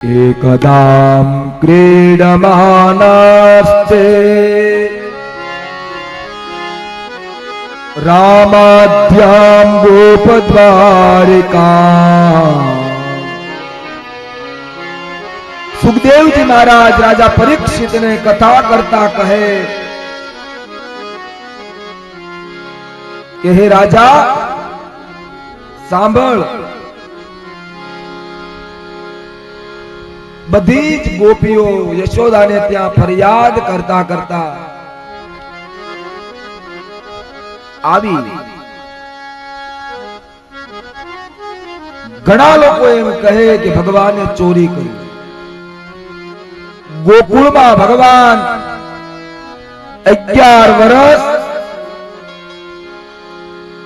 एकदां क्रीडमानस्ते रामाद्यां गोपद्वारिका સુખદેવજી મહારાજ રાજા પરીક્ષિતને કથા કરતા કહે કે હે રાજા સાંભળ બધી જ ગોપીઓ યશોદાને ત્યાં ફરિયાદ કરતા કરતા આવી. ઘણા લોકો એમ કહે કે ભગવાને ચોરી કરી. ગોકુળમાં ભગવાન અગિયાર વર્ષ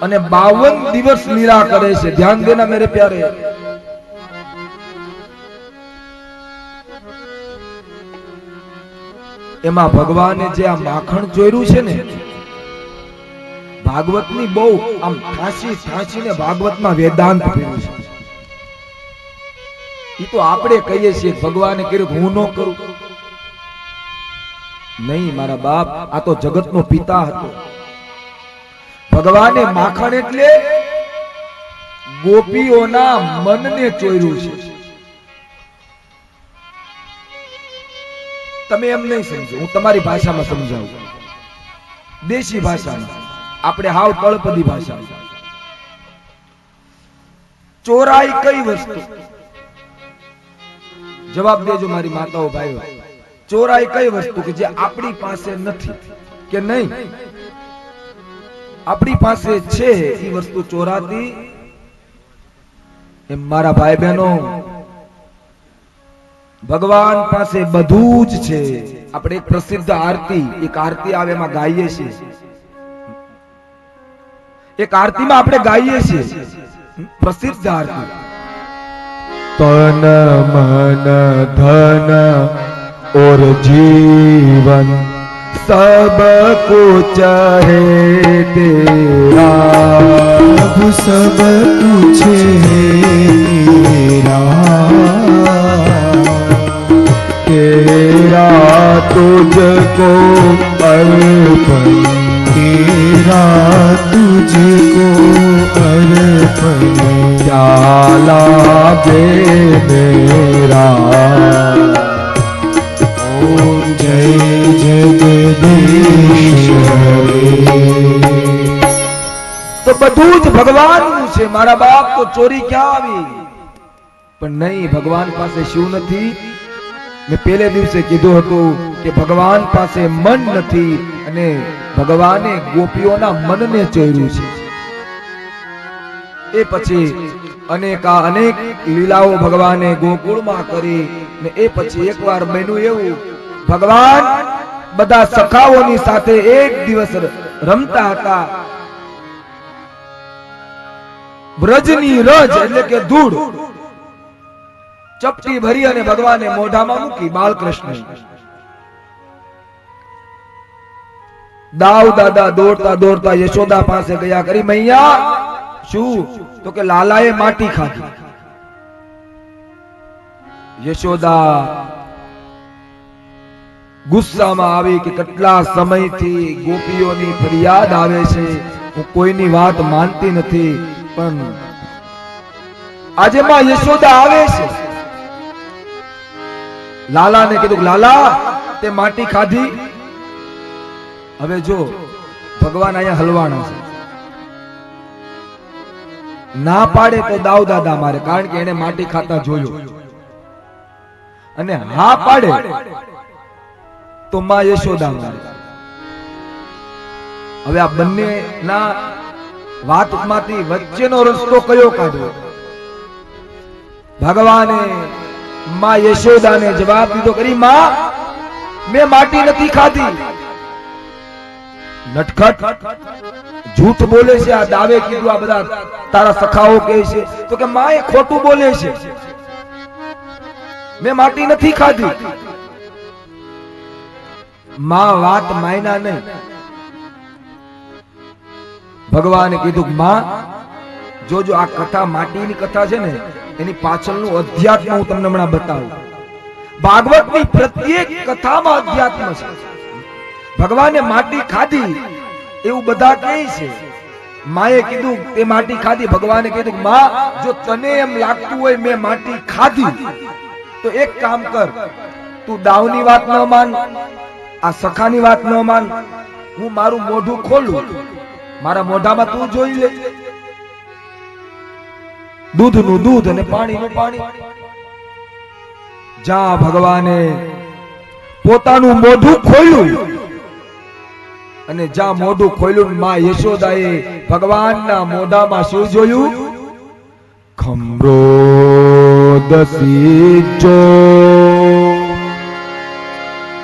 અને બાવન દિવસ લીલા કરે છે. ધ્યાન દેના મેરે પ્યારે. એમાં ભગવાને જે આ માખણ ચોર્યું છે ને, ભાગવતની બહુ આમ ઠાંસી ઠાંસીને ભાગવતમાં વેદાંત ભર્યું છે. એ તો આપણે કહીએ છીએ ભગવાને કર્યું હું ન કરું. નહીં, મારા બાપ, આ તો જગતનો પિતા હતો. ભગવાને માખણ એટલે ગોપીઓના મનને ચોર્યું છે. તમે એમ નહીં સમજો. હું તમારી ભાષામાં સમજાવું. દેશી ભાષામાં. આપણે હાવ તળપદી ભાષામાં ચોરાઈ કઈ વસ્તુ? જવાબ દેજો મારી માતાઓ ભાઈઓ. ચોરાઈ કઈ વસ્તુ કે જે આપણી પાસે નથી કે નહીં? આપણી પાસે છે એ વસ્તુ ચોરાતી. એમ મારા ભાઈ બહેનો ભગવાન પાસે બધું જ છે. આપણે એક પ્રસિદ્ધ આરતી એક આરતી આવે એમાં ગાઈએ છીએ. એક આરતીમાં આપણે ગાઈએ છીએ. પ્રસિદ્ધ આરતી. તન મન ધન ઓર જીવન સબ કુછ હે તેરા. સબ કુછ હે તેરા. तुझको अर्पण तेरा तुझको अर्पण क्या लागे मेरा ओम जय जगदीश તો બધું જ ભગવાનનું છે મારા બાપ તો ચોરી ક્યાં આવી પણ નહીં ભગવાન પાસે શું નથી મેં પહેલે દિવસે કીધું હતું કે ભગવાન પાસે મન નથી અને ભગવાને ગોપીઓના મનને ચોર્યું છે. એ પછી અનેકા અનેક લીલાઓ ભગવાને ગોકુળમાં કરી ને એ પછી એકવાર બન્યું એવું, ભગવાન બધા સખાઓની સાથે એક દિવસ રમતા હતા. બ્રજની રજ એટલે કે ધૂળ. ચપટી ભરી અને ભગવાને મોઢામાં મૂકી બાલકૃષ્ણ દાવ દાદા દોડતા દોડતા યશોદા પાસે ગયા કરી મૈયા શું? તો કે લાલાએ માટી ખાધી. યશોદા ગુસ્સામાં આવી કે કેટલા સમયથી ગોપીઓની ફરિયાદ આવે છે, હું કોઈની વાત માનતી નથી, પણ આજે માં યશોદા આવે છે. લાલાને કીધું લાલા, તે માટી ખાધી. હવે જો, ભગવાન અહીંયા હલવાના છે. ના પાડે તો દાવ દાદા મારે, કારણ કે એને માટી ખાતા જોયો. અને હા પાડે તો માં યશોદા મારે. હવે આ બંને ના વાતમાંથી વચ્ચેનો રસ્તો કયો કાઢ્યો ભગવાને માં યશોદાને જવાબ દીધો કરી, માં, મેં માટી નથી ખાધી. નટખટ જૂઠ બોલે છે, આ દાવે કીધું, આ બધા તારા સખાઓ કહે છે. તો કે માં એ ખોટું બોલે છે. મેં માટી નથી ખાધી. માં વાત માયના નહીં. ભગવાને કીધું માં, જોજો આ કથા માટીની કથા છે ને એની પાછળનું અધ્યાત્મ હું તમને હમણાં બતાવું. ભાગવતની પ્રત્યેક કથામાં અધ્યાત્મ છે. ભગવાને માટી ખાધી, એવું બધા કહે છે. માએ કીધું તે માટી ખાધી. ભગવાને કીધું, માં, જો તને એમ લાગતું હોય મેં માટી ખાધી. તો એક કામ કર, તું દાવની વાત ન માન, આ સખાની વાત ન માન. હું મારું મોઢું ખોલું. મારા મોઢામાં તું જોઈ લે. દૂધનું દૂધ અને પાણીનું પાણી. જા ભગવાને, પોતાનું મોઢું ખોલ્યું અને જા મોઢું ખોલ્યું માં યશોદાએ ભગવાનના મોઢામાં શું જોયું? ખમરો દસી જો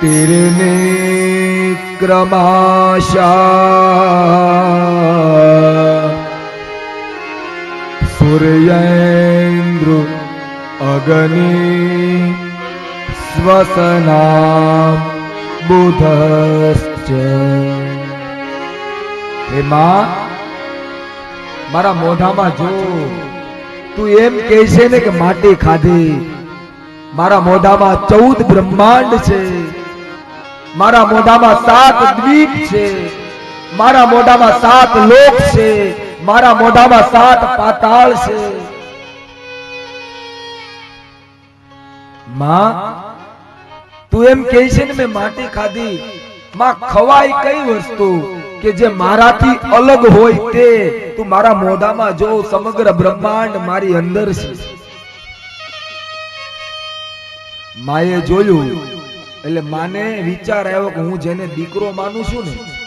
તેરને ક્રમાશા. સૂર્યેન્દ્ર અગ્નિ સ્વસના બુધશ્ચ હે માં મારા મોઢામાં જો તું એમ કહે છે ને કે માટી ખાધી મારા મોઢામાં ચૌદ બ્રહ્માંડ છે મારા મોઢામાં સાત દ્વીપ છે મારા મોઢામાં સાત લોક છે મારા મોઢામાં સાત પાતાળ છે. માં, તું એમ કહે છે ને, મેં માટી ખાધી. માં, ખવાય કઈ વસ્તુ કે જે મારાથી અલગ હોય તે? તું મારા મોઢામાં જો, સમગ્ર બ્રહ્માંડ મારી અંદર છે. માએ જોયું, એટલે માને વિચાર આવ્યો કે હું જેને દીકરો માનું છું ને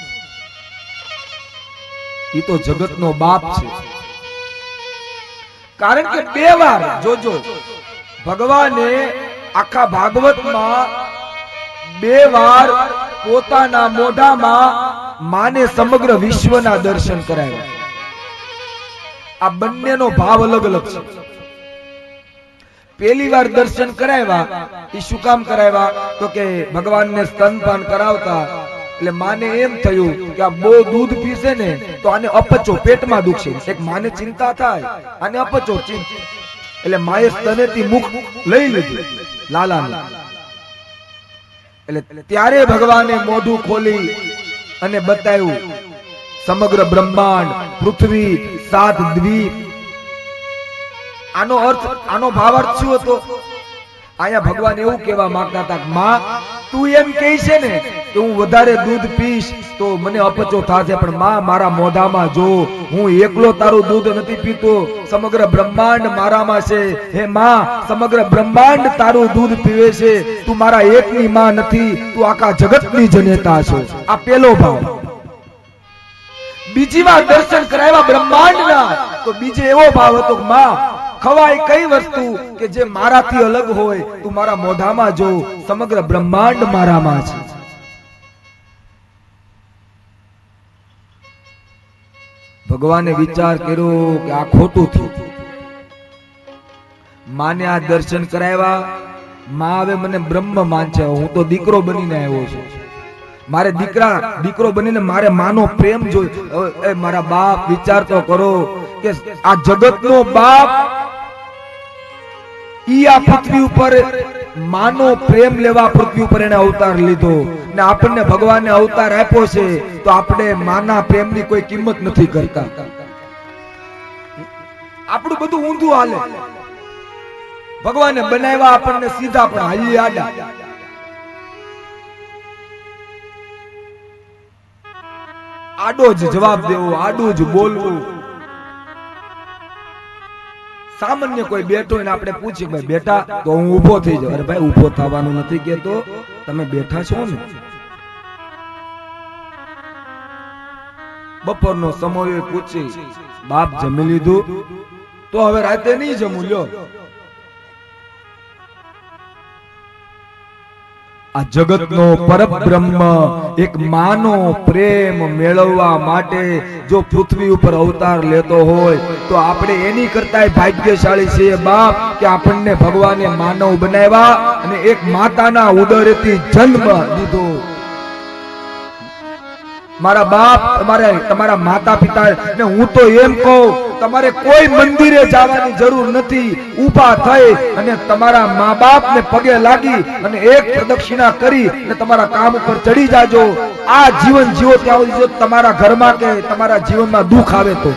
એ તો જગતનો બાપ છે. કારણ કે બે વાર જોજો, ભગવાને આખા ભાગવતમાં બે વાર પોતાના મોઢામાં માને સમગ્ર વિશ્વના દર્શન કરાવ્યા. આ બંનેનો ભાવ અલગ અલગ છે. પેલી વાર દર્શન કરાવ્યા એ શું કામ કરાવ્યા? તો કે ભગવાનને સ્તનપાન કરાવતા એટલે માને એમ થયું કે આ બહુ દૂધ પીશે ને તો આને અપચો પેટમાં દુખશે. એક માને ચિંતા થાય, આને અપચો એટલે માએ સ્તનેથી મુખ લઈ લીધું લાલા એટલે ત્યારે ભગવાને મોઢું ખોલી અને બતાવ્યું, સમગ્ર બ્રહ્માંડ, પૃથ્વી, સાત દ્વીપ. આનો અર્થ, આનો ભાવાર્થ શું હતો? અહીંયા ભગવાન એવું કહેવા માંગતા હતા માં તું એમ કહે છે ને કે હું વધારે દૂધ પીશ તો મને અપચો થશે. પણ માં, મારા મોઢામાં જો હું એકલો તારું દૂધ નથી પીતો, સમગ્ર બ્રહ્માંડ મારામાં છે. હે માં, સમગ્ર બ્રહ્માંડ તારું દૂધ પીવે છે. તું મારા એકની માં નથી, તું આખા જગતની જનેતા છો. આ પેલો ભાવ. બીજી વાર દર્શન કરાવ્યા બ્રહ્માંડના. તો બીજે એવો ભાવ હતો માં ખવાય કઈ વસ્તુ કે જે મારાથી અલગ હોય, તું મારા મોઢામાં જો, સમગ્ર બ્રહ્માંડ મારામાં છે. ભગવાને વિચાર કર્યો કે આ ખોટું થયું. માને આ દર્શન કરાવ્યા, માં હવે મને બ્રહ્મ માનશે, હું તો દીકરો બનીને આવ્યો છું. મારે દીકરા, દીકરો બનીને મારે માનો પ્રેમ જોઈ એ મારા બાપ વિચાર તો કરો કે આ જગતનો બાપ ઈ આ પૃથ્વી ઉપર માનો પ્રેમ લેવા પૃથ્વી ઉપર એને અવતાર લીધો. ને આપણને ભગવાને અવતાર આપ્યો છે, તો આપણે માના પ્રેમની કોઈ કિંમત નથી કરતા. આપણું બધું ઊંધું હાલે. ભગવાને બનાવ્યા, આપણને સીધા પણ હાલી આડા. આડો જ જવાબ દેવો, આડું જ બોલવું. સામાન્ય કોઈ બેઠો હોય આપણે પૂછીએ ભાઈ, બેટા, તો હું ઊભો થઈ જાઉં. અરે ભાઈ, ઊભો થવાનું નથી કેતો તમે બેઠા છો ને. બપોરનો સમય પૂછી, બાપ જમી લીધું? તો હવે રાતે નહીં જમું, લ્યો. આ જગતનો પરબ્રહ્મ એક માનો પ્રેમ મેળવવા માટે જો પૃથ્વી ઉપર અવતાર લેતો હોય તો આપણે એની કરતા ભાગ્યશાળી છીએ બાપ કે આપણને ભગવાને માનવ બનાવ્યા અને એક માતાના ઉદરથી જન્મ દીધો મારા બાપ તમારે તમારા માતા પિતા ને હું તો એમ કહું તમારે કોઈ મંદિરે જવાની જરૂર નથી, ઊભા થઈ અને તમારા મા બાપને પગે લાગી અને એક પ્રદક્ષિણા કરી અને તમારા કામ ઉપર ચડી જાજો. આ જીવન જીવો ત્યાં સુધી તમારા ઘરમાં કે તમારા જીવનમાં દુઃખ આવે તો.